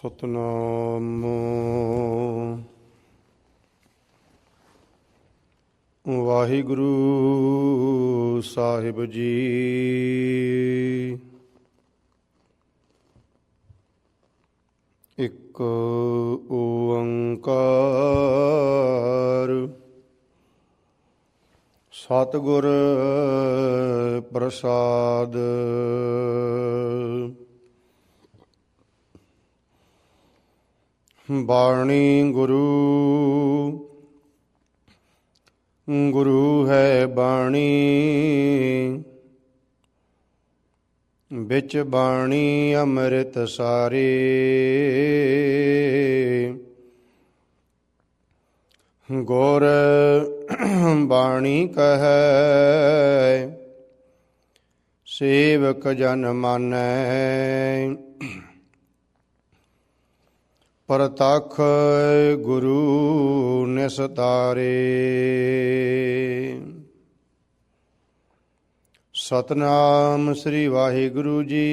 ਸਤਨਾਮ। ਵਾਹਿਗੁਰੂ ਸਾਹਿਬ ਜੀ। ਇੱਕ ਓੰਕਾਰ। ਸਤਿਗੁਰ ਪ੍ਰਸਾਦ। ਬਾਣੀ ਗੁਰੂ। ਗੁਰੂ ਹੈ ਬਾਣੀ। ਵਿੱਚ ਬਾਣੀ ਅੰਮ੍ਰਿਤ ਸਾਰੇ। ਗੁਰ ਬਾਣੀ ਕਹੈ, ਸੇਵਕ ਜਨ ਮਾਨੈ। ਪਰਤਖ ਗੁਰੂ ਨਿਸਤਾਰੇ। ਸਤਨਾਮ ਸ੍ਰੀ ਵਾਹਿਗੁਰੂ ਜੀ।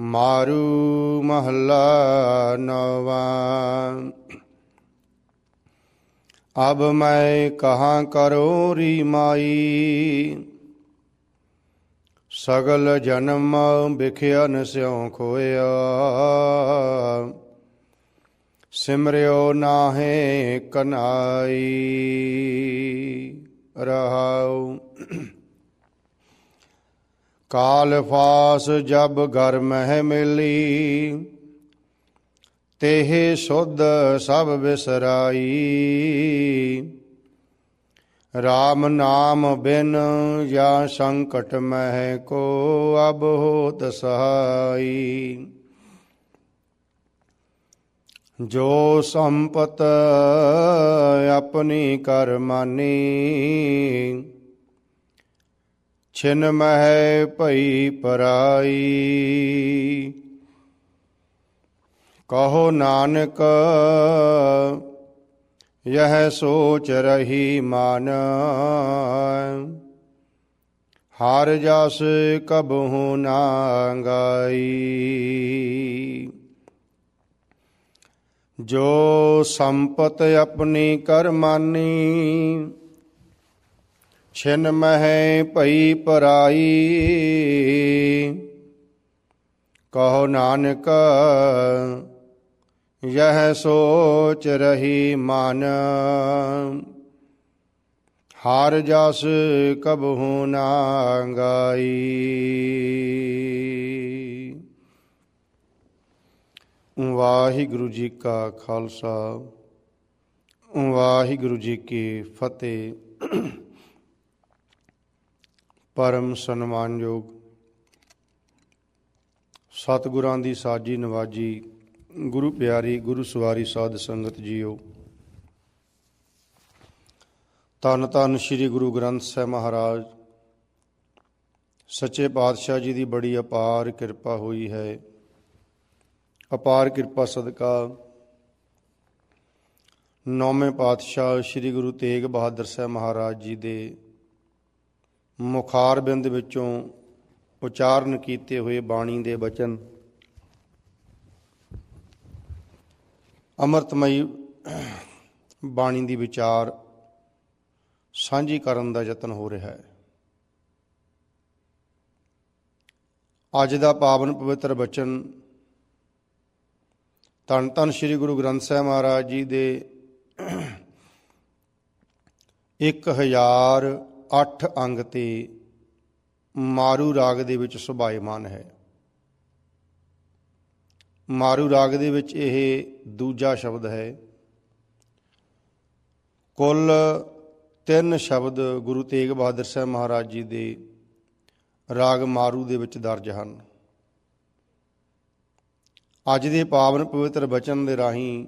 ਮਾਰੂ ਮਹੱਲਾ ਨਵਾਂ। ਅਬ ਮੈਂ ਕਹਾ ਕਰੋ ਰੀ ਮਾਈ। ਸਗਲ ਜਨਮ ਵਿਖਿਆਨ ਸਿਉ ਖੋਇਆ। ਸਿਮਰਿਓ ਨਾਹੇ ਕਨਾਈ, ਰਹਾਉ। ਕਾਲ ਫਾਸ ਜਬ ਘਰ ਮਹਿ ਮਿਲੀ, ਤੇਹ ਸੁਧ ਸਭ ਵਿਸਰਾਈ। RAM ਨਾਮ ਬਿਨ ਜਾਂ ਸੰਕਟ ਮਹਿ ਕੋ ਅਬ ਹੋਤ ਸਹਾਈ ਜੋ ਸੰਪਤ ਆਪਣੀ ਕਰਮਾਨੀ ਛਿਨ ਮਹਿ ਭਈ ਪਰਾਈ। ਕਹੋ ਨਾਨਕ ਯਹ ਸੋਚ ਰਹੀ ਮਨ। ਹਰ ਜਸ ਕਬਹੂ ਨਾ ਗਾਈ। ਜੋ ਸੰਪਤ ਆਪਣੀ ਕਰਮਾਨੀ ਛਿਨ ਮਹਿ ਭਈ ਪਰਾਈ। ਕਹੋ ਨਾਨਕ ਯਹ ਸੋਚ ਰਹੀ ਮਨ। ਹਰ ਜਸ ਕਬਹੂ ਨਾ ਗਾਈ। ਵਾਹਿਗੁਰੂ ਜੀ ਕਾ ਖਾਲਸਾ, ਵਾਹਿਗੁਰੂ ਜੀ ਕੀ ਫਤਿਹ। ਪਰਮ ਸਨਮਾਨਯੋਗ ਸਤਿਗੁਰਾਂ ਦੀ ਸਾਜੀ ਨਵਾਜੀ ਗੁਰੂ ਪਿਆਰੀ, ਗੁਰੂ ਸਵਾਰੀ ਸਾਧ ਸੰਗਤ ਜੀਓ। ਤਨ ਤਨ ਸ੍ਰੀ ਗੁਰੂ ਗ੍ਰੰਥ ਸਾਹਿਬ ਮਹਾਰਾਜ। ਸੱਚੇ ਪਾਤਸ਼ਾਹ ਜੀ ਦੀ ਬੜੀ ਅਪਾਰ ਕਿਰਪਾ ਹੋਈ ਹੈ। ਅਪਾਰ ਕਿਰਪਾ ਸਦਕਾ ਨੌਵੇਂ ਪਾਤਸ਼ਾਹ ਸ੍ਰੀ ਗੁਰੂ ਤੇਗ ਬਹਾਦਰ ਸਾਹਿਬ ਮਹਾਰਾਜ ਜੀ ਦੇ ਮੁਖਾਰ ਬਿੰਦ ਵਿੱਚੋਂ ਉਚਾਰਨ ਕੀਤੇ ਹੋਏ ਬਾਣੀ ਦੇ ਬਚਨ ਅਮਰਤਮਈ ਬਾਣੀ ਦੀ ਵਿਚਾਰ ਸਾਂਝੀ ਕਰਨ ਦਾ ਯਤਨ ਹੋ ਰਿਹਾ ਹੈ। ਅੱਜ ਦਾ ਪਾਵਨ ਪਵਿੱਤਰ ਬਚਨ ਧੰਨ ਧੰਨ ਸ੍ਰੀ ਗੁਰੂ ਗ੍ਰੰਥ ਸਾਹਿਬ ਮਹਾਰਾਜ ਜੀ ਦੇ 1008 ਅੰਗ ਤੇ ਮਾਰੂ ਰਾਗ ਦੇ ਵਿੱਚ ਸੁਭਾਇਮਾਨ ਹੈ। ਮਾਰੂ ਰਾਗ ਦੇ ਵਿੱਚ ਇਹ ਦੂਜਾ ਸ਼ਬਦ ਹੈ। ਕੁੱਲ ਤਿੰਨ ਸ਼ਬਦ ਗੁਰੂ ਤੇਗ ਬਹਾਦਰ ਸਾਹਿਬ ਮਹਾਰਾਜ ਜੀ ਦੇ ਰਾਗ ਮਾਰੂ ਦੇ ਵਿੱਚ ਦਰਜ ਹਨ। ਅੱਜ ਦੇ ਪਾਵਨ ਪਵਿੱਤਰ ਬਚਨ ਦੇ ਰਾਹੀਂ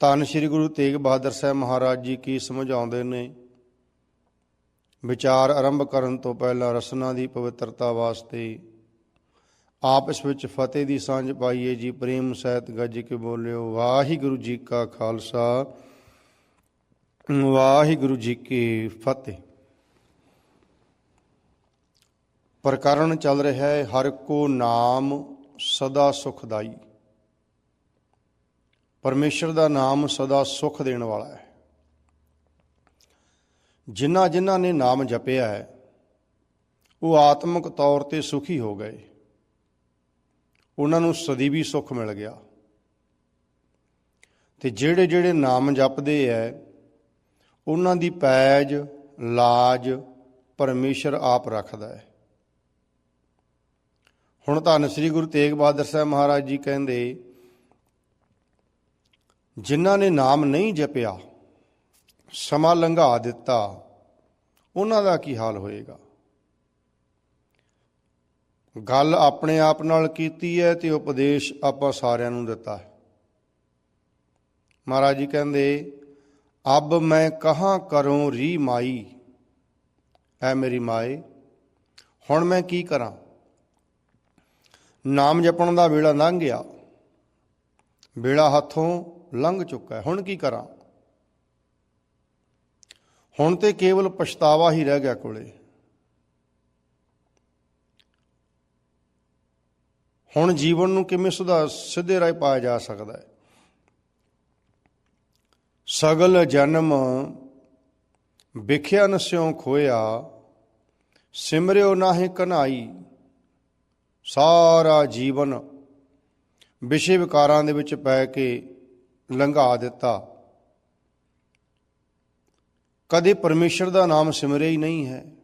ਧੰਨ ਸ੍ਰੀ ਗੁਰੂ ਤੇਗ ਬਹਾਦਰ ਸਾਹਿਬ ਮਹਾਰਾਜ ਜੀ ਕੀ ਸਮਝਾਉਂਦੇ ਨੇ। ਵਿਚਾਰ ਆਰੰਭ ਕਰਨ ਤੋਂ ਪਹਿਲਾਂ ਰਸਨਾ ਦੀ ਪਵਿੱਤਰਤਾ ਵਾਸਤੇ ਆਪਸ ਵਿੱਚ ਫਤਿਹ ਦੀ ਸਾਂਝ ਪਾਈਏ ਜੀ। ਪ੍ਰੇਮ ਸਹਿਤ ਗੱਜ ਕੇ ਬੋਲਿਓ, ਵਾਹਿਗੁਰੂ ਜੀ ਕਾ ਖਾਲਸਾ, ਵਾਹਿਗੁਰੂ ਜੀ ਕੀ ਫਤਿਹ। ਪ੍ਰਕਰਨ ਚੱਲ ਰਿਹਾ ਹੈ, ਹਰ ਕੋ ਨਾਮ ਸਦਾ ਸੁਖਦਾਈ। ਪਰਮੇਸ਼ਰ ਦਾ ਨਾਮ ਸਦਾ ਸੁਖ ਦੇਣ ਵਾਲਾ ਹੈ। ਜਿਨ੍ਹਾਂ ਜਿਨ੍ਹਾਂ ਨੇ ਨਾਮ ਜਪਿਆ ਹੈ, ਉਹ ਆਤਮਿਕ ਤੌਰ ਤੇ ਸੁਖੀ ਹੋ ਗਏ। ਉਹਨਾਂ ਨੂੰ ਸਦੀਵੀ ਸੁੱਖ ਮਿਲ ਗਿਆ। ਤੇ ਜਿਹੜੇ ਜਿਹੜੇ ਨਾਮ ਜਪਦੇ ਐ, ਉਹਨਾਂ ਦੀ ਪੈਜ, ਲਾਜ ਪਰਮੇਸ਼ਰ ਆਪ ਰੱਖਦਾ ਹੈ ਹੁਣ ਧੰਨ ਸ੍ਰੀ ਗੁਰੂ ਤੇਗ ਬਹਾਦਰ ਸਾਹਿਬ ਮਹਾਰਾਜ ਜੀ ਕਹਿੰਦੇ, ਜਿਨ੍ਹਾਂ ਨੇ ਨਾਮ ਨਹੀਂ ਜਪਿਆ, ਸਮਾਂ ਲੰਘਾ ਦਿੱਤਾ, ਉਹਨਾਂ ਦਾ ਕੀ ਹਾਲ ਹੋਏਗਾ? ਗੱਲ ਆਪਣੇ ਆਪ ਨਾਲ ਕੀਤੀ ਹੈ ਤੇ ਉਪਦੇਸ਼ ਆਪਾਂ ਸਾਰਿਆਂ ਨੂੰ ਦਿੱਤਾ ਹੈ। ਮਹਾਰਾਜ ਜੀ ਕਹਿੰਦੇ, ਅਬ ਮੈਂ ਕਹਾਂ ਕਰੂੰ ਰੀ ਮਾਈ? ਐ ਮੇਰੀ ਮਾਏ, ਹੁਣ ਮੈਂ ਕੀ ਕਰਾਂ? ਨਾਮ ਜਪਣ ਦਾ ਵੇਲਾ ਲੰਘ ਗਿਆ। ਵੇਲਾ ਹੱਥੋਂ ਲੰਘ ਚੁੱਕਾ ਹੁਣ ਕੀ ਕਰਾਂ? ਹੁਣ ਤੇ ਕੇਵਲ ਪਛਤਾਵਾ ਹੀ ਰਹਿ ਗਿਆ ਕੋਲੇ। ਹੁਣ ਜੀਵਨ ਨੂੰ ਕਿਵੇਂ ਸੁਧਾਰ, ਸਿੱਧੇ ਰਾਹ ਪਾਇਆ ਜਾ ਸਕਦਾ ਹੈ? ਸਗਲ ਜਨਮ ਵਿਖਿਆ ਨਸਿਓ ਖੋਇਆ, ਸਿਮਰਿਓ ਨਾਹੀ ਕਨਾਈ। ਸਾਰਾ ਜੀਵਨ ਵਿਸ਼ੇ ਵਿਕਾਰਾਂ ਦੇ ਵਿੱਚ ਪੈ ਕੇ ਲੰਘਾ ਦਿੱਤਾ। ਕਦੇ ਪਰਮੇਸ਼ਰ ਦਾ ਨਾਮ ਸਿਮਰਿਆ ਹੀ ਨਹੀਂ ਹੈ।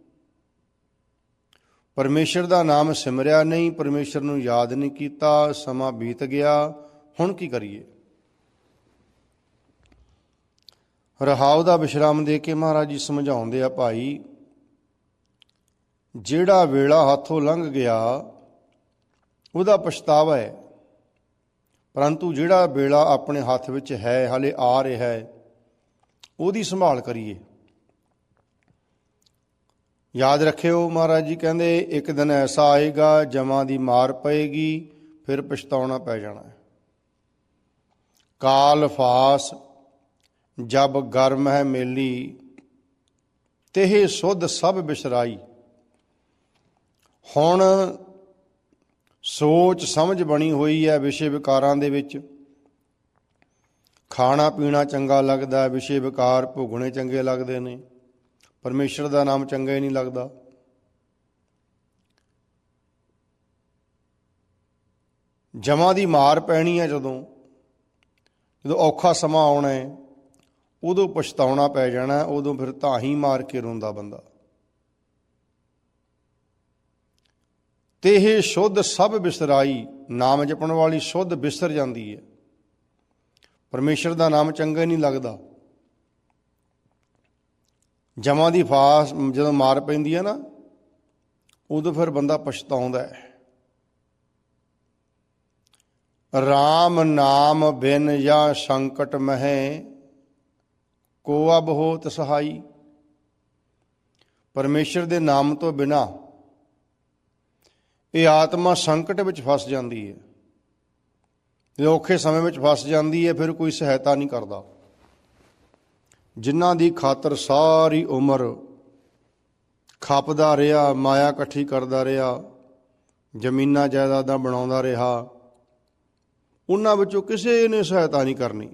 ਪਰਮੇਸ਼ਰ ਦਾ ਨਾਮ ਸਿਮਰਿਆ ਨਹੀਂ, ਪਰਮੇਸ਼ਰ ਨੂੰ ਯਾਦ ਨਹੀਂ ਕੀਤਾ, ਸਮਾਂ ਬੀਤ ਗਿਆ। ਹੁਣ ਕੀ ਕਰੀਏ? ਰਹਾਉ ਦਾ ਵਿਸ਼ਰਾਮ ਦੇ ਕੇ ਮਹਾਰਾਜ ਜੀ ਸਮਝਾਉਂਦੇ ਆ, ਭਾਈ, ਜਿਹੜਾ ਵੇਲਾ ਹੱਥੋਂ ਲੰਘ ਗਿਆ, ਉਹਦਾ ਪਛਤਾਵਾ ਹੈ। ਪਰੰਤੂ ਜਿਹੜਾ ਵੇਲਾ ਆਪਣੇ ਹੱਥ ਵਿੱਚ ਹੈ, ਹਲੇ ਆ ਰਿਹਾ ਹੈ, ਉਹਦੀ ਸੰਭਾਲ ਕਰੀਏ। ਯਾਦ ਰੱਖਿਓ ਮਹਾਰਾਜ ਜੀ, ਕਹਿੰਦੇ ਇੱਕ ਦਿਨ ਐਸਾ ਆਏਗਾ, ਜਮਾਂ ਦੀ ਮਾਰ ਪਏਗੀ, ਫਿਰ ਪਛਤਾਉਣਾ ਪੈ ਜਾਣਾ ਕਾਲ ਫਾਸ, ਜਬ ਗਰਮ ਹੈ ਮੇਲੀ, ਤੇਹ ਸੁਧ ਸਭ ਬਿਸਰਾਈ। ਹੁਣ ਸੋਚ ਸਮਝ ਬਣੀ ਹੋਈ ਹੈ ਵਿਸ਼ੇ ਵਿਕਾਰਾਂ ਦੇ ਵਿੱਚ। ਖਾਣਾ ਪੀਣਾ ਚੰਗਾ ਲੱਗਦਾ ਵਿਸ਼ੇ ਵਿਕਾਰ ਭੋਗਣੇ ਚੰਗੇ ਲੱਗਦੇ ਨੇ। ਪਰਮੇਸ਼ਰ ਦਾ ਨਾਮ ਚੰਗਾ ਹੀ ਨਹੀਂ ਲੱਗਦਾ। ਜਮਾਂ ਦੀ ਮਾਰ ਪੈਣੀ ਹੈ ਜਦੋਂ ਜਦੋਂ ਔਖਾ ਸਮਾਂ ਆਉਣਾ ਹੈ, ਉਦੋਂ ਪਛਤਾਉਣਾ ਪੈ ਜਾਣਾ, ਉਦੋਂ ਫਿਰ ਧਾਹੀ ਮਾਰ ਕੇ ਰੋਂਦਾ ਬੰਦਾ। ਤੇ ਇਹ ਸ਼ੁੱਧ ਸਭ ਬਿਸਰਾਈ, ਨਾਮ ਜਪਣ ਵਾਲੀ ਸ਼ੁੱਧ ਬਿਸਰ ਜਾਂਦੀ ਹੈ। ਪਰਮੇਸ਼ਰ ਦਾ ਨਾਮ ਚੰਗਾ ਨਹੀਂ ਲੱਗਦਾ। ਜਮਾਂ ਦੀ ਫਾਸ ਜਦੋਂ ਮਾਰ ਪੈਂਦੀ ਹੈ ਨਾ, ਉਦੋਂ ਫਿਰ ਬੰਦਾ ਪਛਤਾਉਂਦਾ ਹੈ। RAM ਨਾਮ ਬਿਨ ਜਾਂ ਸੰਕਟ ਮਹਿ, ਕੋ ਅਬ ਹੋਤ ਸਹਾਈ। ਪਰਮੇਸ਼ਰ ਦੇ ਨਾਮ ਤੋਂ ਬਿਨਾ ਇਹ ਆਤਮਾ ਸੰਕਟ ਵਿੱਚ ਫਸ ਜਾਂਦੀ ਹੈ। ਜੇ ਔਖੇ ਸਮੇਂ ਵਿੱਚ ਫਸ ਜਾਂਦੀ ਹੈ, ਫਿਰ ਕੋਈ ਸਹਾਇਤਾ ਨਹੀਂ ਕਰਦਾ। ਜਿਨ੍ਹਾਂ ਦੀ ਖਾਤਰ ਸਾਰੀ ਉਮਰ ਖਾਪਦਾ ਰਿਹਾ, ਮਾਇਆ ਇਕੱਠੀ ਕਰਦਾ ਰਿਹਾ, ਜ਼ਮੀਨਾਂ ਜਾਇਦਾਦਾਂ ਬਣਾਉਂਦਾ ਰਿਹਾ, ਉਹਨਾਂ ਵਿੱਚੋਂ ਕਿਸੇ ਨੇ ਸਹਾਇਤਾ ਨਹੀਂ ਕਰਨੀ।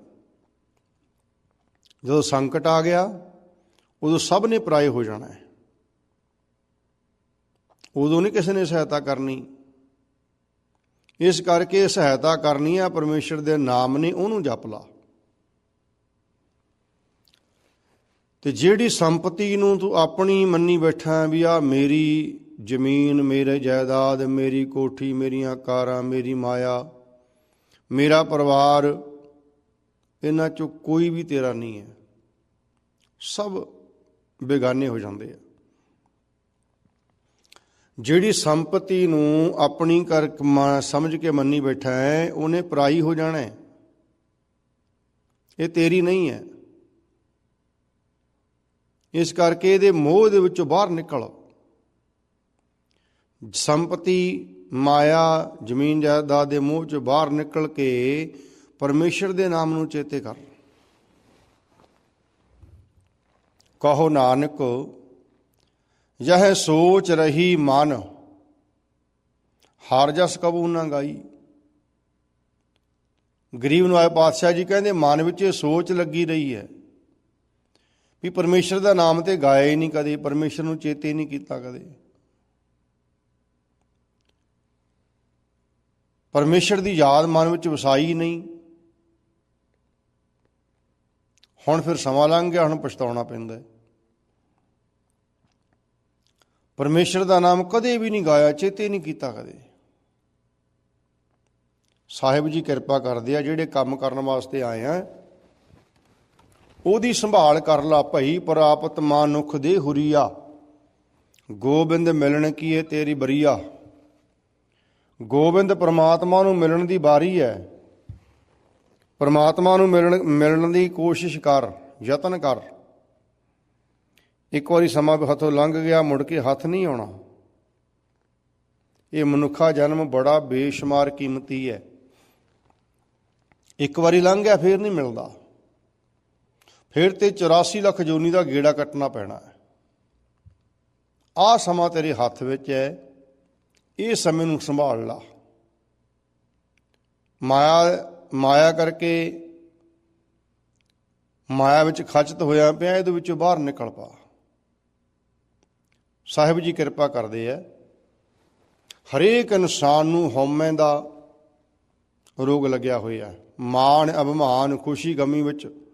ਜਦੋਂ ਸੰਕਟ ਆ ਗਿਆ, ਉਦੋਂ ਸਭ ਨੇ ਪਰਾਏ ਹੋ ਜਾਣਾ ਹੈ। ਉਦੋਂ ਨਹੀਂ ਕਿਸੇ ਨੇ ਸਹਾਇਤਾ ਕਰਨੀ। ਇਸ ਕਰਕੇ ਸਹਾਇਤਾ ਕਰਨੀ ਆ, ਪਰਮੇਸ਼ਰ ਦੇ ਨਾਮ ਨੇ ਉਹਨੂੰ ਜਪ ਲਾ। ਤੇ ਜਿਹੜੀ ਸੰਪਤੀ ਨੂੰ ਤੂੰ ਆਪਣੀ ਮੰਨੀ ਬੈਠਾ ਵੀ ਆ ਮੇਰੀ ਜ਼ਮੀਨ, ਮੇਰੇ ਜਾਇਦਾਦ, ਮੇਰੀ ਕੋਠੀ, ਮੇਰੀਆਂ ਕਾਰਾਂ, ਮੇਰੀ ਮਾਇਆ, ਮੇਰਾ ਪਰਿਵਾਰ, ਇਹਨਾਂ ਚੋਂ ਕੋਈ ਵੀ ਤੇਰਾ ਨਹੀਂ ਹੈ। ਸਭ ਬੇਗਾਨੇ ਹੋ ਜਾਂਦੇ ਆ। ਜਿਹੜੀ ਸੰਪਤੀ ਨੂੰ ਆਪਣੀ ਕਰ ਸਮਝ ਕੇ ਮੰਨੀ ਬੈਠਾ ਹੈ, ਉਹਨੇ ਪਰਾਈ ਹੋ ਜਾਣਾ ਹੈ। ਇਹ ਤੇਰੀ ਨਹੀਂ ਹੈ। ਇਸ ਕਰਕੇ ਇਹਦੇ ਮੋਹ ਦੇ ਵਿੱਚੋਂ ਬਾਹਰ ਨਿਕਲ। ਸੰਪਤੀ, ਮਾਇਆ, ਜ਼ਮੀਨ ਜਾਇਦਾਦ ਦੇ ਮੋਹ ਚੋਂ ਬਾਹਰ ਨਿਕਲ ਕੇ ਪਰਮੇਸ਼ਰ ਦੇ ਨਾਮ ਨੂੰ ਚੇਤੇ ਕਰ। ਕਹੋ ਨਾਨਕ, ਯਹ ਸੋਚ ਰਹੀ ਮਨ, ਹਾਰ ਜਸ ਕਬੂ ਨਾ ਗਾਈ। ਗਰੀਬ ਨੂੰ ਪਾਤਸ਼ਾਹ ਜੀ ਕਹਿੰਦੇ, ਮਨ ਵਿੱਚ ਇਹ ਸੋਚ ਲੱਗੀ ਰਹੀ ਹੈ। ਵੀ ਪਰਮੇਸ਼ਰ ਦਾ ਨਾਮ ਤੇ ਗਾਇਆ ਹੀ ਨਹੀਂ ਕਦੇ, ਪਰਮੇਸ਼ਰ ਨੂੰ ਚੇਤੇ ਨਹੀਂ ਕੀਤਾ ਕਦੇ। ਪਰਮੇਸ਼ਰ ਦੀ ਯਾਦ ਮਨ ਵਿੱਚ ਵਸਾਈ ਨਹੀਂ। ਹੁਣ ਫਿਰ ਸਮਾਂ ਲੰਘ ਗਿਆ, ਹੁਣ ਪਛਤਾਉਣਾ ਪੈਂਦਾ ਹੈ। ਪਰਮੇਸ਼ਰ ਦਾ ਨਾਮ ਕਦੇ ਵੀ ਨਹੀਂ ਗਾਇਆ, ਚੇਤੇ ਨਹੀਂ ਕੀਤਾ ਕਦੇ। ਸਾਹਿਬ ਜੀ ਕਿਰਪਾ ਕਰਦੇ ਆ, ਜਿਹੜੇ ਕੰਮ ਕਰਨ ਵਾਸਤੇ ਆਏ ਆ ਉਹਦੀ ਸੰਭਾਲ ਕਰ ਲਾ ਭਈ ਪ੍ਰਾਪਤ ਮਾਨੁਖ ਦੇ ਹੁਰੀਆ। ਗੋਬਿੰਦ ਮਿਲਣ ਕੀ ਹੈ ਤੇਰੀ ਬਰੀਆ। ਗੋਬਿੰਦ ਪ੍ਰਮਾਤਮਾ ਨੂੰ ਮਿਲਣ ਦੀ ਵਾਰੀ ਹੈ ਪ੍ਰਮਾਤਮਾ ਨੂੰ ਮਿਲਣ ਮਿਲਣ ਦੀ ਕੋਸ਼ਿਸ਼ ਕਰ, ਯਤਨ ਕਰ। ਇੱਕ ਵਾਰੀ ਸਮਾਂ ਹੱਥੋਂ ਲੰਘ ਗਿਆ, ਮੁੜ ਕੇ ਹੱਥ ਨਹੀਂ ਆਉਣਾ। ਇਹ ਮਨੁੱਖਾ ਜਨਮ ਬੜਾ ਬੇਸ਼ੁਮਾਰ ਕੀਮਤੀ ਹੈ ਇੱਕ ਵਾਰੀ ਲੰਘ ਗਿਆ, ਫੇਰ ਨਹੀਂ ਮਿਲਦਾ। ਫਿਰ ਤੇ 84 ਲੱਖ ਜੋਨੀ ਦਾ ਗੇੜਾ ਕੱਟਣਾ ਪੈਣਾ ਹੈ। ਆਹ ਸਮਾਂ ਤੇਰੇ ਹੱਥ ਵਿੱਚ ਹੈ। ਇਹ ਸਮੇਂ ਨੂੰ ਸੰਭਾਲ ਲਾ। ਮਾਇਆ ਮਾਇਆ ਕਰਕੇ ਮਾਇਆ ਵਿੱਚ ਖਚਤ ਹੋਇਆ ਪਿਆ, ਇਹਦੇ ਵਿੱਚੋਂ ਬਾਹਰ ਨਿਕਲ ਪਾ। ਸਾਹਿਬ ਜੀ ਕਿਰਪਾ ਕਰਦੇ ਆ। ਹਰੇਕ ਇਨਸਾਨ ਨੂੰ ਹਉਮੈ ਦਾ ਰੋਗ ਲੱਗਿਆ ਹੋਇਆ ਮਾਣ, ਅਭਿਮਾਨ, ਖੁਸ਼ੀ, ਗਮੀ ਵਿੱਚ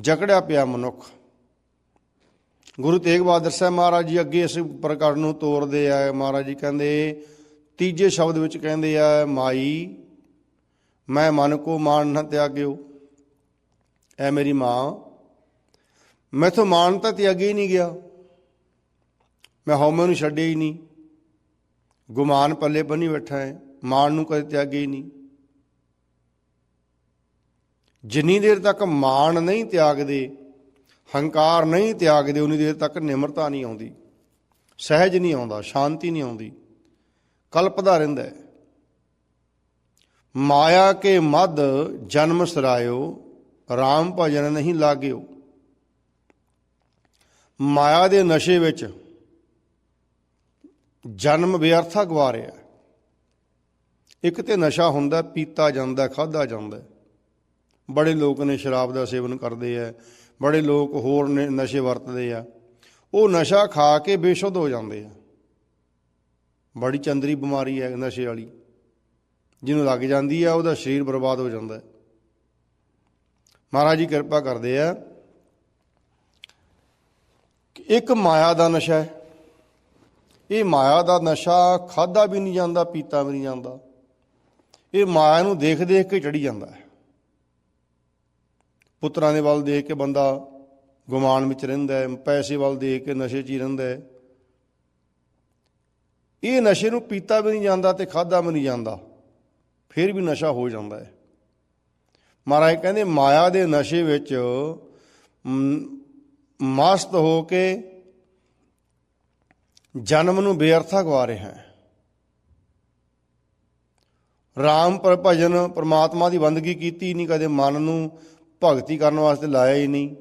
ਜਕੜਿਆ ਪਿਆ ਮਨੁੱਖ। ਗੁਰੂ ਤੇਗ ਬਹਾਦਰ ਸਾਹਿਬ ਮਹਾਰਾਜ ਜੀ ਅੱਗੇ ਇਸ ਪ੍ਰਕਾਰ ਨੂੰ ਤੋਰਦੇ ਆ। ਮਹਾਰਾਜ ਜੀ ਕਹਿੰਦੇ, ਤੀਜੇ ਸ਼ਬਦ ਵਿੱਚ ਕਹਿੰਦੇ ਆ, ਮਾਈ, ਮੈਂ ਮਨ ਕੋ ਮਾਨ ਨਾ ਤਿਆਗਿਓ। ਐ ਮੇਰੀ ਮਾਂ, ਮੈਥੋਂ ਮਾਨ ਤਾਂ ਤਿਆਗਿਆ ਹੀ ਨਹੀਂ ਗਿਆ। ਮੈਂ ਹਉਮੈ ਨੂੰ ਛੱਡਿਆ ਹੀ ਨਹੀਂ। ਗੁਮਾਨ ਪੱਲੇ ਬੰਨੀ ਬੈਠਾ ਹੈ ਮਾਨ ਨੂੰ ਕਦੇ ਤਿਆਗੇ ਹੀ ਨਹੀਂ। ਜਿੰਨੀ ਦੇਰ ਤੱਕ ਮਾਣ ਨਹੀਂ ਤਿਆਗਦੇ, ਹੰਕਾਰ ਨਹੀਂ ਤਿਆਗਦੇ, ਉਨੀ ਦੇਰ ਤੱਕ ਨਿਮਰਤਾ ਨਹੀਂ ਆਉਂਦੀ, ਸਹਿਜ ਨਹੀਂ ਆਉਂਦਾ, ਸ਼ਾਂਤੀ ਨਹੀਂ ਆਉਂਦੀ ਕਲਪਦਾ ਰਹਿੰਦਾ ਹੈ। ਮਾਇਆ ਕੇ ਮਦ ਜਨਮ ਸਰਾਇਓ RAM ਭਜਨ ਨਹੀਂ ਲਾਗਿਓ। ਮਾਇਆ ਦੇ ਨਸ਼ੇ ਵਿੱਚ ਜਨਮ ਵਿਅਰਥਾ ਰਿਹਾ ਇੱਕ ਤੇ ਨਸ਼ਾ ਹੁੰਦਾ, ਪੀਤਾ ਜਾਂਦਾ ਖਾਦਾ ਜਾਂਦਾ ਬੜੇ ਲੋਕ ਨੇ ਸ਼ਰਾਬ ਦਾ ਸੇਵਨ ਕਰਦੇ ਆ, ਬੜੇ ਲੋਕ ਹੋਰ ਨੇ ਨਸ਼ੇ ਵਰਤਦੇ ਆ। ਉਹ ਨਸ਼ਾ ਖਾ ਕੇ ਬੇਸ਼ੁੱਧ ਹੋ ਜਾਂਦੇ ਆ। ਬੜੀ ਚੰਦਰੀ ਬਿਮਾਰੀ ਹੈ ਨਸ਼ੇ ਵਾਲੀ। ਜਿਹਨੂੰ ਲੱਗ ਜਾਂਦੀ ਆ, ਉਹਦਾ ਸਰੀਰ ਬਰਬਾਦ ਹੋ ਜਾਂਦਾ ਹੈ। ਮਹਾਰਾਜ ਜੀ ਕਿਰਪਾ ਕਰਦੇ ਆ ਇੱਕ ਮਾਇਆ ਦਾ ਨਸ਼ਾ ਹੈ। ਇਹ ਮਾਇਆ ਦਾ ਨਸ਼ਾ ਖਾਦਾ ਵੀ ਨਹੀਂ ਜਾਂਦਾ, ਪੀਤਾ ਵੀ ਨਹੀਂ ਜਾਂਦਾ। ਇਹ ਮਾਇਆ ਨੂੰ ਦੇਖ ਦੇਖ ਕੇ ਚੜੀ ਜਾਂਦਾ ਹੈ। ਪੁੱਤਰਾਂ ਦੇ ਵੱਲ ਦੇਖ ਕੇ ਬੰਦਾ ਗੁਮਾਨ ਵਿੱਚ ਰਹਿੰਦਾ ਹੈ, ਪੈਸੇ ਵੱਲ ਦੇਖ ਕੇ ਨਸ਼ੇ 'ਚ ਹੀ ਰਹਿੰਦਾ ਹੈ। ਇਹ ਨਸ਼ੇ ਨੂੰ ਪੀਤਾ ਵੀ ਨਹੀਂ ਜਾਂਦਾ ਤੇ ਖਾਦਾ ਵੀ ਨਹੀਂ ਜਾਂਦਾ, ਫਿਰ ਵੀ ਨਸ਼ਾ ਹੋ ਜਾਂਦਾ ਹੈ। ਮਹਾਰਾਜ ਕਹਿੰਦੇ, ਮਾਇਆ ਦੇ ਨਸ਼ੇ ਵਿੱਚ ਮਸਤ ਹੋ ਕੇ ਜਨਮ ਨੂੰ ਬੇਅਰਥਾ ਗਵਾ ਰਿਹਾ ਹੈ। ਰਾਮ ਪਰ ਭਜਨ ਪ੍ਰਮਾਤਮਾ ਦੀ ਬੰਦਗੀ ਕੀਤੀ ਨਹੀਂ, ਕਦੇ ਮਨ ਨੂੰ ਭਗਤੀ ਕਰਨ ਵਾਸਤੇ ਲਾਇਆ ਹੀ ਨਹੀਂ।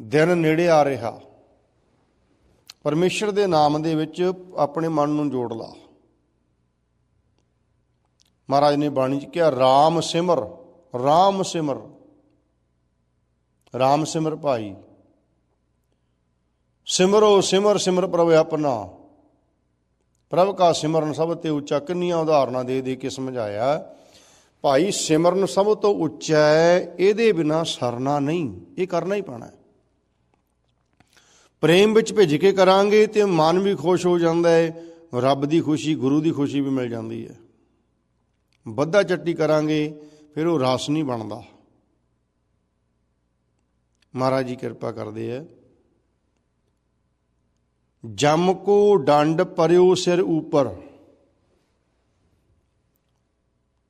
ਦਿਨ ਨੇੜੇ ਆ ਰਿਹਾ। ਪਰਮੇਸ਼ਰ ਦੇ ਨਾਮ ਦੇ ਵਿੱਚ ਆਪਣੇ ਮਨ ਨੂੰ ਜੋੜ ਲਾ। ਮਹਾਰਾਜ ਨੇ ਬਾਣੀ ਚ ਕਿਹਾ RAM ਸਿਮਰ RAM ਸਿਮਰ RAM ਸਿਮਰ ਭਾਈ। ਸਿਮਰੋ ਸਿਮਰ ਸਿਮਰ ਪ੍ਰਭ ਆਪਣਾ। ਪ੍ਰਭ ਕਾ ਸਿਮਰਨ ਸਭ ਤੇ ਉੱਚਾ। ਕਿੰਨੀਆਂ ਉਦਾਹਰਨਾਂ ਦੇ ਦੇ ਕੇ ਸਮਝਾਇਆ। ਭਾਈ ਸਿਮਰਨ ਸਭ ਤੋਂ ਉੱਚਾ ਹੈ, ਇਹਦੇ ਬਿਨਾ ਸਰਨਾ ਨਹੀਂ, ਇਹ ਕਰਨਾ ਹੀ ਪੈਣਾ ਪ੍ਰੇਮ ਵਿੱਚ ਭਿੱਜ ਕੇ ਕਰਾਂਗੇ ਤੇ ਮਨ ਵੀ ਖੁਸ਼ ਹੋ ਜਾਂਦਾ ਹੈ, ਰੱਬ ਦੀ ਖੁਸ਼ੀ, ਗੁਰੂ ਦੀ ਖੁਸ਼ੀ ਵੀ ਮਿਲ ਜਾਂਦੀ ਹੈ। ਬੱਧਾ ਚੱਟੀ ਕਰਾਂਗੇ, ਫਿਰ ਉਹ ਰਸ ਨਹੀਂ ਬਣਦਾ। ਮਹਾਰਾਜ ਜੀ ਕਿਰਪਾ ਕਰਦੇ ਆ। ਜਮ ਕੋ ਡੰਡ ਪਰਿਓ ਸਿਰ ਉਪਰ।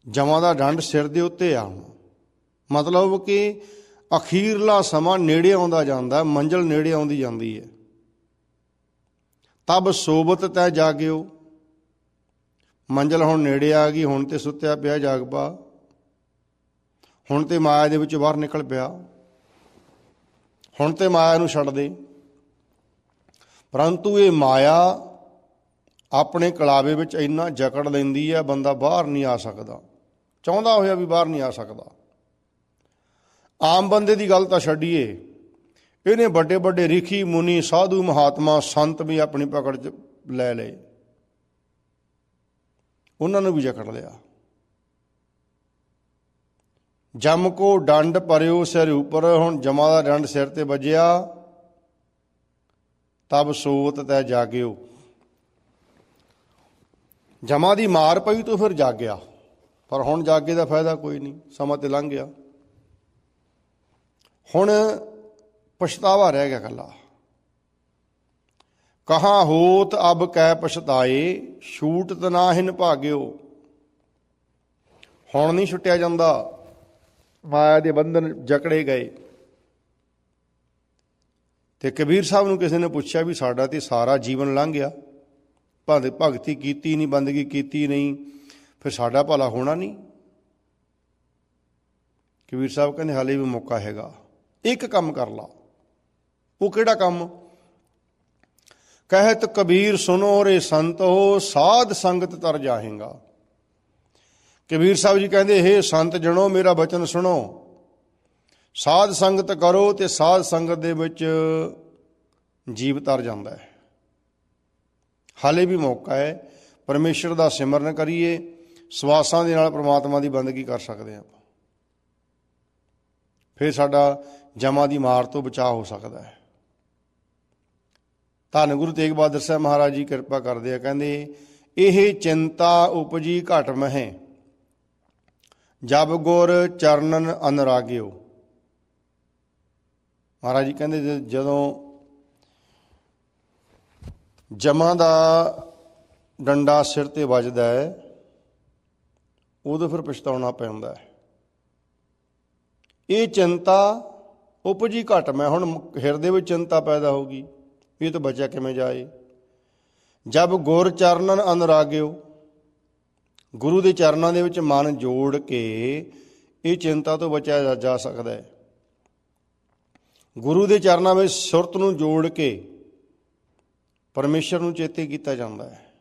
ਜਮਾਂ ਦਾ ਡੰਡ ਸਿਰ ਦੇ ਉੱਤੇ ਆ। ਹੁਣ ਮਤਲਬ ਕਿ ਅਖੀਰਲਾ ਸਮਾਂ ਨੇੜੇ ਆਉਂਦਾ ਜਾਂਦਾ, ਮੰਜ਼ਲ ਨੇੜੇ ਆਉਂਦੀ ਜਾਂਦੀ ਹੈ। ਤਬ ਸੋਬਤ ਤੈ ਜਾਗਿਓ। ਮੰਜ਼ਲ ਹੁਣ ਨੇੜੇ ਆ ਗਈ, ਹੁਣ ਤੇ ਸੁੱਤਿਆ ਪਿਆ ਜਾਗ ਪਾ ਹੁਣ ਤੇ ਮਾਇਆ ਦੇ ਵਿੱਚ ਬਾਹਰ ਨਿਕਲ ਪਿਆ। ਹੁਣ ਤੇ ਮਾਇਆ ਨੂੰ ਛੱਡ ਦੇ। ਪਰੰਤੂ ਇਹ ਮਾਇਆ ਆਪਣੇ ਕਲਾਵੇ ਵਿੱਚ ਇੰਨਾ ਜਕੜ ਲੈਂਦੀ ਹੈ, ਬੰਦਾ ਬਾਹਰ ਨਹੀਂ ਆ ਸਕਦਾ। ਚਾਹੁੰਦਾ ਹੋਇਆ ਵੀ ਬਾਹਰ ਨਹੀਂ ਆ ਸਕਦਾ। ਆਮ ਬੰਦੇ ਦੀ ਗੱਲ ਤਾਂ ਛੱਡੀਏ। ਇਹਨੇ ਵੱਡੇ ਵੱਡੇ ਰਿਖੀ, ਮੁਨੀ, ਸਾਧੂ, ਮਹਾਤਮਾ, ਸੰਤ ਵੀ ਆਪਣੀ ਪਕੜ 'ਚ ਲੈ ਲਏ। ਉਹਨਾਂ ਨੂੰ ਵੀ ਜਕੜ ਲਿਆ। ਜਮ ਕੋ ਡੰਡ ਪਰਿਓ ਸਿਰ ਉਪਰ, ਹੁਣ ਜਮਾ ਦਾ ਡੰਡ ਸਿਰ ਤੇ ਵੱਜਿਆ। ਤਬ ਸੋਤ ਤੈ ਜਾਗਿਓ। ਜਮਾ ਦੀ ਮਾਰ ਪਈ ਤੋਂ ਫਿਰ ਜਾਗਿਆ। ਪਰ ਹੁਣ ਜਾਗੇ ਦਾ ਫਾਇਦਾ ਕੋਈ ਨਹੀਂ, ਸਮਾਂ ਤੇ ਲੰਘ ਗਿਆ। ਹੁਣ ਪਛਤਾਵਾ ਰਹਿ ਗਿਆ ਕੱਲਾ ਕਹਾ ਹੋਤ ਅਬ ਕੈ ਪਛਤਾਏ, ਛੂਟ ਤਨਾਹਿਨ ਭਾਗਿਓ। ਹੁਣ ਨਹੀਂ ਛੁੱਟਿਆ ਜਾਂਦਾ, ਮਾਇਆ ਦੇ ਬੰਧਨ ਜਕੜੇ ਗਏ। ਤੇ ਕਬੀਰ ਸਾਹਿਬ ਨੂੰ ਕਿਸੇ ਨੇ ਪੁੱਛਿਆ ਵੀ ਸਾਡਾ ਤੇ ਸਾਰਾ ਜੀਵਨ ਲੰਘ ਗਿਆ। ਭਾਵੇਂ ਭਗਤੀ ਕੀਤੀ ਨਹੀਂ, ਬੰਦਗੀ ਕੀਤੀ ਨਹੀਂ। ਫਿਰ ਸਾਡਾ ਭਲਾ ਹੋਣਾ ਨਹੀਂ। ਕਬੀਰ ਸਾਹਿਬ ਕਹਿੰਦੇ, ਹਾਲੇ ਵੀ ਮੌਕਾ ਹੈਗਾ। ਇੱਕ ਕੰਮ ਕਰ ਲਾ। ਉਹ ਕਿਹੜਾ ਕੰਮ? ਕਹਿਤ ਕਬੀਰ ਸੁਨੋ ਰੇ ਸੰਤੋ ਸਾਧ ਸੰਗਤ ਤਰ ਜਾਹੇਗਾ। ਕਬੀਰ ਸਾਹਿਬ ਜੀ ਕਹਿੰਦੇ, ਹੇ ਸੰਤ ਜਣੋ, ਮੇਰਾ ਬਚਨ ਸੁਣੋ। ਸਾਧ ਸੰਗਤ ਕਰੋ ਤੇ ਸਾਧ ਸੰਗਤ ਦੇ ਵਿੱਚ ਜੀਵ ਤਰ ਜਾਂਦਾ ਹੈ। ਹਾਲੇ ਵੀ ਮੌਕਾ ਹੈ। ਪਰਮੇਸ਼ਰ ਦਾ ਸਿਮਰਨ ਕਰੀਏ। ਸਵਾਸਾਂ ਦੇ ਨਾਲ ਪ੍ਰਮਾਤਮਾ ਦੀ ਬੰਦਗੀ ਕਰ ਸਕਦੇ ਹਾਂ ਫਿਰ ਸਾਡਾ ਜਮਾ ਦੀ ਮਾਰ ਤੋਂ ਬਚਾਅ ਹੋ ਸਕਦਾ ਹੈ। ਧੰਨ ਗੁਰੂ ਤੇਗ ਬਹਾਦਰ ਸਾਹਿਬ ਮਹਾਰਾਜ ਜੀ ਕਿਰਪਾ ਕਰਦੇ ਆ, ਕਹਿੰਦੇ, ਇਹ ਚਿੰਤਾ ਉਪਜੀ ਘਟ ਮਹਿ, ਜਬ ਗੁਰ ਚਰਨਨ ਅਨਰਾਗਿਓ। ਮਹਾਰਾਜ ਜੀ ਕਹਿੰਦੇ ਜਦੋਂ ਜਮਾਂ ਦਾ ਡੰਡਾ ਸਿਰ ਤੇ ਵੱਜਦਾ ਹੈ ਉਦੋਂ ਫਿਰ ਪਛਤਾਉਣਾ ਪੈਂਦਾ ਹੈ। ਇਹ ਚਿੰਤਾ ਉਪਜੀ ਘਟ। ਮੈਂ ਹੁਣ ਹਿਰਦੇ ਵਿੱਚ ਚਿੰਤਾ ਪੈਦਾ ਹੋਗੀ ਇਹ ਤੋਂ ਬਚਿਆ ਕਿਵੇਂ ਜਾਏ। ਜਬ ਗੁਰ ਚਰਨਨ ਅਨਰਾਗਿਓ, ਗੁਰੂ ਦੇ ਚਰਨਾਂ ਦੇ ਵਿੱਚ ਮਨ ਜੋੜ ਕੇ ਇਹ ਚਿੰਤਾ ਤੋਂ ਬਚਿਆ ਜਾ- ਜਾ ਸਕਦਾ ਹੈ। ਗੁਰੂ ਦੇ ਚਰਨਾਂ ਵਿੱਚ ਸੁਰਤ ਨੂੰ ਜੋੜ ਕੇ ਪਰਮੇਸ਼ਰ ਨੂੰ ਚੇਤੇ ਕੀਤਾ ਜਾਂਦਾ ਹੈ।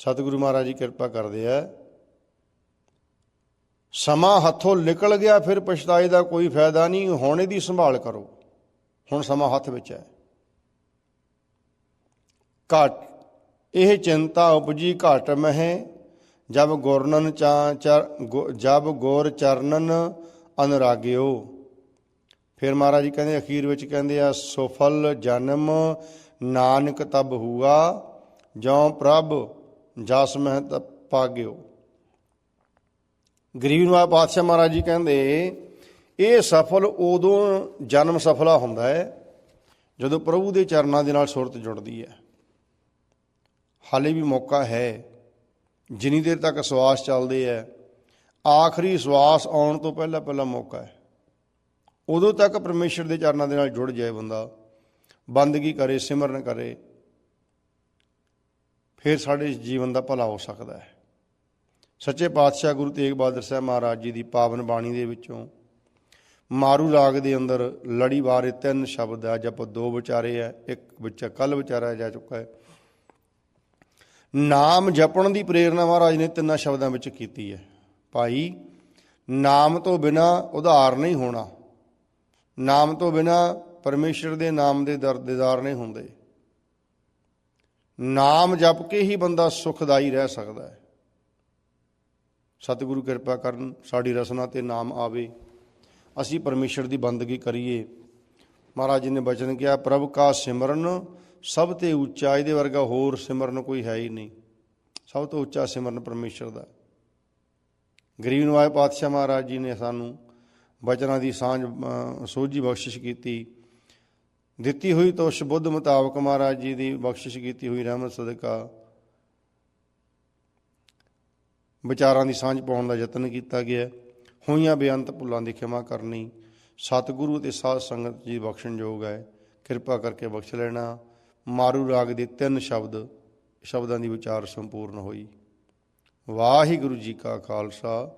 ਸਤਿਗੁਰੂ ਮਹਾਰਾਜ ਜੀ ਕਿਰਪਾ ਕਰਦੇ ਆ। ਸਮਾਂ ਹੱਥੋਂ ਨਿਕਲ ਗਿਆ, ਫਿਰ ਪਛਤਾਏ ਦਾ ਕੋਈ ਫਾਇਦਾ ਨਹੀਂ, ਹੁਣ ਇਹਦੀ ਸੰਭਾਲ ਕਰੋ। ਹੁਣ ਸਮਾਂ ਹੱਥ ਵਿੱਚ ਹੈ। ਘਟ, ਇਹ ਚਿੰਤਾ ਉਪਜੀ ਘਟ ਮਹਿ, ਜਬ ਗੁਰਨਨ ਚਾ ਚਰ, ਗੁ- ਜਬ ਗੌਰ ਚਰਨਨ ਅਨਰਾਗਿਓ। ਫਿਰ ਮਹਾਰਾਜ ਜੀ ਕਹਿੰਦੇ, ਅਖੀਰ ਵਿੱਚ ਕਹਿੰਦੇ ਆ, ਸੁਫਲ ਜਨਮ ਨਾਨਕ ਤਬ ਹੁਆ, ਜਿਉ ਪ੍ਰਭ ਜਸ ਮਹਿਤ ਤ ਪਾਗਿਓ ਗਰੀਬ ਨਿਵਾਜ ਪਾਤਸ਼ਾਹ ਮਹਾਰਾਜ ਜੀ ਕਹਿੰਦੇ, ਇਹ ਸਫਲ ਉਦੋਂ ਜਨਮ ਸਫਲਾ ਹੁੰਦਾ ਹੈ, ਜਦੋਂ ਪ੍ਰਭੂ ਦੇ ਚਰਨਾਂ ਦੇ ਨਾਲ ਸੁਰਤ ਜੁੜਦੀ ਹੈ। ਹਾਲੇ ਵੀ ਮੌਕਾ ਹੈ, ਜਿੰਨੀ ਦੇਰ ਤੱਕ ਸਵਾਸ ਚੱਲਦੇ ਹੈ, ਆਖਰੀ ਸਵਾਸ ਆਉਣ ਤੋਂ ਪਹਿਲਾਂ ਪਹਿਲਾਂ ਮੌਕਾ ਹੈ। ਉਦੋਂ ਤੱਕ ਪਰਮੇਸ਼ਰ ਦੇ ਚਰਨਾਂ ਦੇ ਨਾਲ ਜੁੜ ਜਾਏ ਬੰਦਾ, ਬੰਦਗੀ ਕਰੇ, ਸਿਮਰਨ ਕਰੇ ਫਿਰ ਸਾਡੇ ਜੀਵਨ ਦਾ ਭਲਾ ਹੋ ਸਕਦਾ ਹੈ। ਸੱਚੇ ਪਾਤਸ਼ਾਹ ਗੁਰੂ ਤੇਗ ਬਹਾਦਰ ਸਾਹਿਬ ਮਹਾਰਾਜ ਜੀ ਦੀ ਪਾਵਨ ਬਾਣੀ ਦੇ ਵਿੱਚੋਂ ਮਾਰੂ ਰਾਗ ਦੇ ਅੰਦਰ ਲੜੀ ਵਾਰੇ ਤਿੰਨ ਸ਼ਬਦ ਆ ਜਪ ਦੋ ਵਿਚਾਰੇ ਆ, ਇੱਕ ਵਿੱਚ ਕੱਲ ਵਿਚਾਰਿਆ ਜਾ ਚੁੱਕਾ ਹੈ। ਨਾਮ ਜਪਣ ਦੀ ਪ੍ਰੇਰਣਾ ਮਹਾਰਾਜ ਨੇ ਤਿੰਨਾਂ ਸ਼ਬਦਾਂ ਵਿੱਚ ਕੀਤੀ ਹੈ। ਭਾਈ, ਨਾਮ ਤੋਂ ਬਿਨਾ ਉਧਾਰ ਨਹੀਂ ਹੋਣਾ। ਨਾਮ ਤੋਂ ਬਿਨਾ ਪਰਮੇਸ਼ਰ ਦੇ ਨਾਮ ਦੇ ਦਰ ਦੀਦਾਰ ਨਹੀਂ ਹੁੰਦੇ। ਨਾਮ ਜਪ ਕੇ ਹੀ ਬੰਦਾ ਸੁਖਦਾਈ ਰਹਿ ਸਕਦਾ ਹੈ। ਸਤਿਗੁਰੂ ਕਿਰਪਾ ਕਰਨ ਸਾਡੀ ਰਸਨਾ ਤੇ ਨਾਮ ਆਵੇ। ਅਸੀਂ ਪਰਮੇਸ਼ਰ ਦੀ ਬੰਦਗੀ ਕਰੀਏ। ਮਹਾਰਾਜ ਜੀ ਨੇ ਬਚਨ ਕਿਹਾ, ਪ੍ਰਭ ਕਾ ਸਿਮਰਨ, ਸਭ ਤੇ ਉੱਚਾ, ਇਹਦੇ ਵਰਗਾ ਹੋਰ ਸਿਮਰਨ ਕੋਈ ਹੈ ਹੀ ਨਹੀਂ। ਸਭ ਤੋਂ ਉੱਚਾ ਸਿਮਰਨ ਪਰਮੇਸ਼ਰ ਦਾ ਗਰੀਬ ਨਿਵਾਜ ਪਾਤਸ਼ਾਹ ਮਹਾਰਾਜ ਜੀ ਨੇ ਸਾਨੂੰ ਬਚਨਾਂ ਦੀ ਸਾਂਝ ਸੋਝੀ ਬਖਸ਼ਿਸ਼ ਕੀਤੀ। ਦਿੱਤੀ ਹੋਈ ਤੋਸ਼ ਬੁੱਧ ਮੁਤਾਬਕ ਮਹਾਰਾਜ ਜੀ ਦੀ ਬਖਸ਼ਿਸ਼ ਕੀਤੀ ਹੋਈ ਰਹਿਮਤ ਸਦਕਾ ਵਿਚਾਰਾਂ ਦੀ ਸਾਂਝ ਪਾਉਣ ਦਾ ਯਤਨ ਕੀਤਾ ਗਿਆ। ਹੋਈਆਂ ਬੇਅੰਤ ਭੁੱਲਾਂ ਦੀ ਖਿਮਾ ਕਰਨੀ, ਸਤਿਗੁਰੂ ਤੇ ਸਾਧ ਸੰਗਤ ਜੀ ਬਖਸ਼ਣਯੋਗ ਹੈ। ਕਿਰਪਾ ਕਰਕੇ ਬਖਸ਼ ਲੈਣਾ। ਮਾਰੂ ਰਾਗ ਦੇ ਤਿੰਨ ਸ਼ਬਦ, ਸ਼ਬਦਾਂ ਦੀ ਵਿਚਾਰ ਸੰਪੂਰਨ ਹੋਈ। ਵਾਹਿਗੁਰੂ ਜੀ ਕਾ ਖਾਲਸਾ,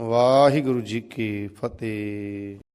ਵਾਹਿਗੁਰੂ ਜੀ ਕੀ ਫਤਿਹ।